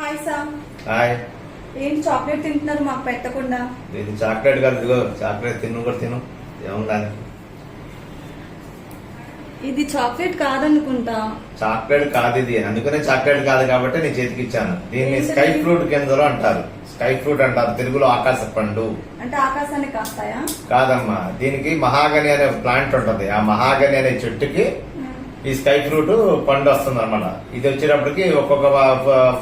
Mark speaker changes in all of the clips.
Speaker 1: Hi sir
Speaker 2: hi
Speaker 1: ఏం chocolate తింటున్నారు మాకు పెట్టకుండా?
Speaker 2: ఇది చాక్లెట్ కాదు ఇదిగో చాక్లెట్ తిను కూడా తిను. ఏముందని
Speaker 1: ఇది చాక్లెట్ కాదనుకుంటా.
Speaker 2: చాక్లెట్ కాదు ఇది. అందుకనే చాక్లెట్ కాదు కాబట్టి నేను చేతికి ఇచ్చాను. దీన్ని? స్కై ఫ్రూట్ కిందలో అంటారు. స్కై ఫ్రూట్ అంటారు. తెలుగులో ఆకాశ పండు.
Speaker 1: అంటే ఆకాశానికి కాస్తాయా?
Speaker 2: కాదమ్మా. దీనికి మహాగని అనే ప్లాంట్ ఉంటది. ఆ మహాగని అనే చెట్టుకి ఈ స్కై ఫ్రూట్ పండు వస్తుంది అనమాట ఇది వచ్చేటప్పటికి ఒక్కొక్క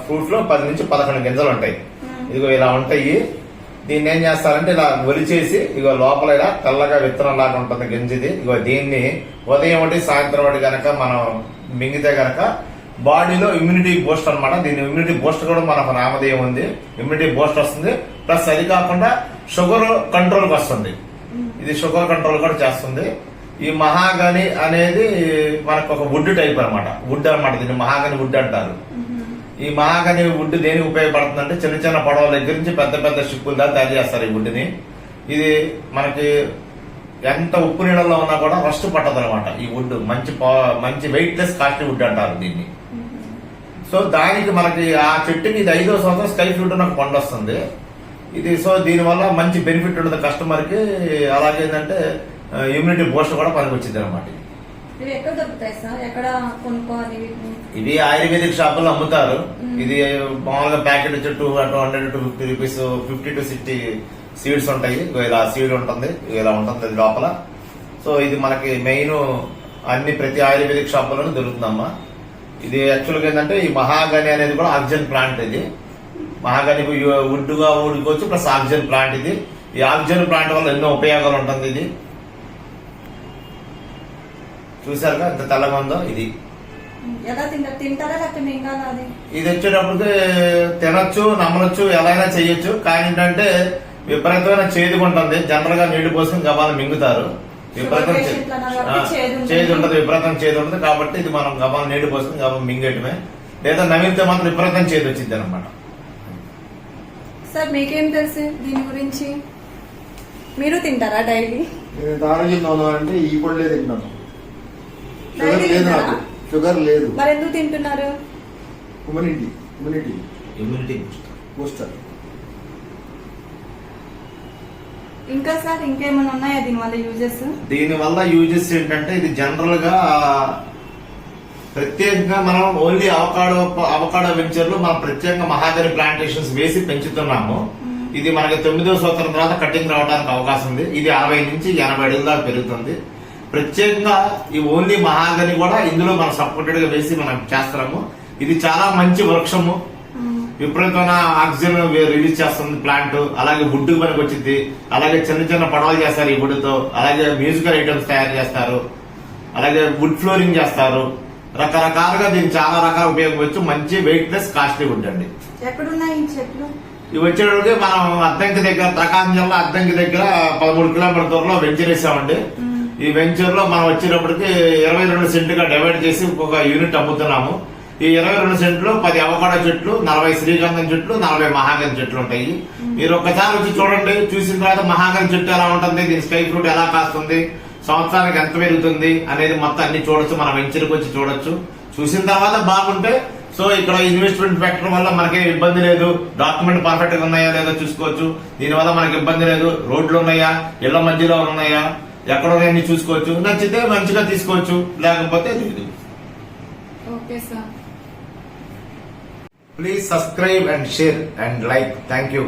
Speaker 2: ఫ్రూట్లో పది నుంచి పదకొండు గింజలు ఉంటాయి. ఇదిగో ఇలా ఉంటాయి. దీన్ని ఏం చేస్తారంటే ఇలా ఒలిచేసి ఇగో లోపల ఇలా తెల్లగా విత్తనం లాగా ఉంటుంది గింజది. ఇగో దీన్ని ఉదయం ఒకటి సాయంత్రం ఒకటి గనక మనం మింగితే గనక బాడీలో ఇమ్యూనిటీ బూస్ట్ అన్నమాట. దీని ఇమ్యూనిటీ బూస్ట్ కూడా మనకు నామధేయం ఉంది. ఇమ్యూనిటీ బూస్ట్ వస్తుంది. ప్లస్ అది కాకుండా షుగర్ కంట్రోల్కి వస్తుంది ఇది షుగర్ కంట్రోల్ కూడా చేస్తుంది. ఈ మహాగని అనేది మనకు ఒక వుడ్ టైప్ అన్నమాట. వుడ్ అన్నమాట దీన్ని మహాగని వుడ్ అంటారు. ఈ మహాగని వుడ్ దేనికి ఉపయోగపడుతుంది అంటే చిన్న చిన్న పడవల దగ్గర నుంచి పెద్ద పెద్ద షిప్పుల దాకా తయారు చేస్తారు ఈ వుడ్ని. ఇది మనకి ఎంత ఉప్పు నీళ్ళలో ఉన్నా కూడా రస్ట్ పట్టదు అనమాట ఈ వుడ్. మంచి మంచి వెయిట్ లెస్ కాస్ట్లీ వుడ్ అంటారు దీన్ని. సో దానికి మనకి ఆ చెట్టుకి ఇది ఐదో సంవత్సరం స్కై ఫ్రూట్ నాకు పండు వస్తుంది. ఇది సో దీనివల్ల మంచి బెనిఫిట్ ఉంటుంది కస్టమర్కి అలాగే ఏంటంటే ఇమ్యూనిటీ బూస్ట్ కూడా పనికి వచ్చింది అనమాట ఇది ఆయుర్వేదిక్ షాపుల్లో అమ్ముతారు. ఇది మామూలుగా ప్యాకెట్ వచ్చి two two hundred to fifty rupees fifty to sixty seeds ఉంటాయి. ఇలా సీడ్ ఉంటుంది ఇలా ఉంటుంది అది లోపల. సో ఇది మనకి మెయిన్ అన్ని ప్రతి ఆయుర్వేదిక్ షాపుల్లోనూ దొరుకుతుందమ్మా. ఇది యాక్చువల్గా ఏంటంటే ఈ మహాగని అనేది కూడా ఆక్సిజన్ ప్లాంట్ ఇది. మహాగని వుడ్గా ఊడుకోవచ్చు ప్లస్ ఆక్సిజన్ ప్లాంట్ ఇది. ఈ ఆక్సిజన్ ప్లాంట్ వల్ల ఎన్నో ఉపయోగాలు ఉంటుంది ఇది. చూసారుగా ఎంత తెల్లగా ఉందో ఇది.
Speaker 1: ఎలా తింటారు తింటారా లేకపోతే మింగాలా అది?
Speaker 2: ఇది వచ్చేటప్పటికి తినొచ్చు నమ్మనొచ్చు ఎలా అయినా చేయొచ్చు. కానీ ఏంటంటే విపరీతమైన చేదుగా ఉంటుంది జనరల్గా నీళ్ళు పోసుకుని గబాలు మింగుతారు. విపరీతం
Speaker 1: చేదు ఉంటుంది.
Speaker 2: చేదు విపరీతం చేదు ఉంటుంది కాబట్టి ఇది మనం గబాలు నీళ్ళు పోసుకుని గబాలు మింగేయటమే. లేదా నమిలితే మాత్రం విపరీతం చేదు వచ్చింది అనమాట
Speaker 1: సార్ మీకేం తెలుసు దీని గురించి? మీరు తింటారా డైలీ?
Speaker 3: నేను అంటే ఈ పళ్ళే తింటున్నాను షుగర్ లేదు? నాకు. షుగర్ లేదు.
Speaker 1: మరి ఎందుకు తింటున్నారు?
Speaker 3: ఇమ్యూనిటీ ఇమ్యూనిటీ
Speaker 2: ఇమ్యూనిటీ
Speaker 3: బూస్టర్
Speaker 1: ఇంకా సార్ ఇంకేమైనా ఉన్నాయా దీనివల్ల యూజెస్
Speaker 2: దీని వల్ల యూజెస్ ఏంటంటే ఇది జనరల్గా ప్రత్యేకంగా మనం ఓన్లీ అవకాడో అవకాడో వెంచర్లో మనం ప్రత్యేకంగా మహాగని ప్లాంటేషన్స్ వేసి పెంచుతున్నాము. ఇది మనకి తొమ్మిదో సంవత్సరం తర్వాత కటింగ్ రావడానికి అవకాశం ఉంది. ఇది అరవై నుంచి ఎనభై అడుగుల దాకా పెరుగుతుంది. ప్రత్యేకంగా ఈ ఓన్లీ మహాగని కూడా ఇందులో మనం సపోర్టెడ్గా వేసి మనం చేస్తున్నాము. ఇది చాలా మంచి వృక్షము. విపరీతమైన ఆక్సిజన్ రిలీజ్ చేస్తుంది ప్లాంట్ అలాగే వుడ్ పనికి వచ్చింది. అలాగే చిన్న చిన్న పడవలు చేస్తారు ఈ వుడ్తో. అలాగే మ్యూజికల్ ఐటమ్స్ తయారు చేస్తారు. అలాగే వుడ్ ఫ్లోరింగ్ చేస్తారు. రకరకాలుగా దీనికి చాలా రకాల ఉపయోగించవచ్చు మంచి వెయిట్ లెస్ కాస్ట్లీ వుడ్ అండి. ఇవి వచ్చేటప్పటికి మనం అద్దంకి దగ్గర ప్రకాశం జిల్లా అద్దంకి దగ్గర పదమూడు కిలోమీటర్ దూరంలో వెంచర్ వేసామండి ఈ వెంచర్లో మనం వచ్చేటప్పటికి ఇరవై రెండు సెంట్లుగా డివైడ్ చేసి ఒక యూనిట్ అమ్ముతున్నాము. ఈ ఇరవై రెండు సెంట్లు పది అవకాడో చెట్లు నలభై శ్రీగంధం చెట్లు నలభై మహాగని చెట్లు ఉంటాయి. మీరు ఒక్కసారి వచ్చి చూడండి చూసిన తర్వాత మహాగని చెట్టు ఎలా ఉంటుంది దీని స్కై ఫ్రూట్ ఎలా కాస్తుంది సంవత్సరానికి ఎంత పెరుగుతుంది అనేది మొత్తం అన్ని చూడొచ్చు మన వెంచర్కి వచ్చి చూడొచ్చు. చూసిన తర్వాత బాగుంటే సో ఇక్కడ ఇన్వెస్ట్మెంట్ పెట్టడం వల్ల మనకేం ఇబ్బంది లేదు. డాక్యుమెంట్ పర్ఫెక్ట్గా ఉన్నాయా లేదో చూసుకోవచ్చు. దీనివల్ల మనకి ఇబ్బంది లేదు. రోడ్లు ఉన్నాయా? ఇళ్ళ మధ్యలో ఉన్నాయా? ఎక్కడ ఉన్నాయని చూసుకోవచ్చు. నచ్చితే మంచిగా తీసుకోవచ్చు. లేకపోతే లేదు
Speaker 1: okay sir.
Speaker 2: Please subscribe and share and like thank you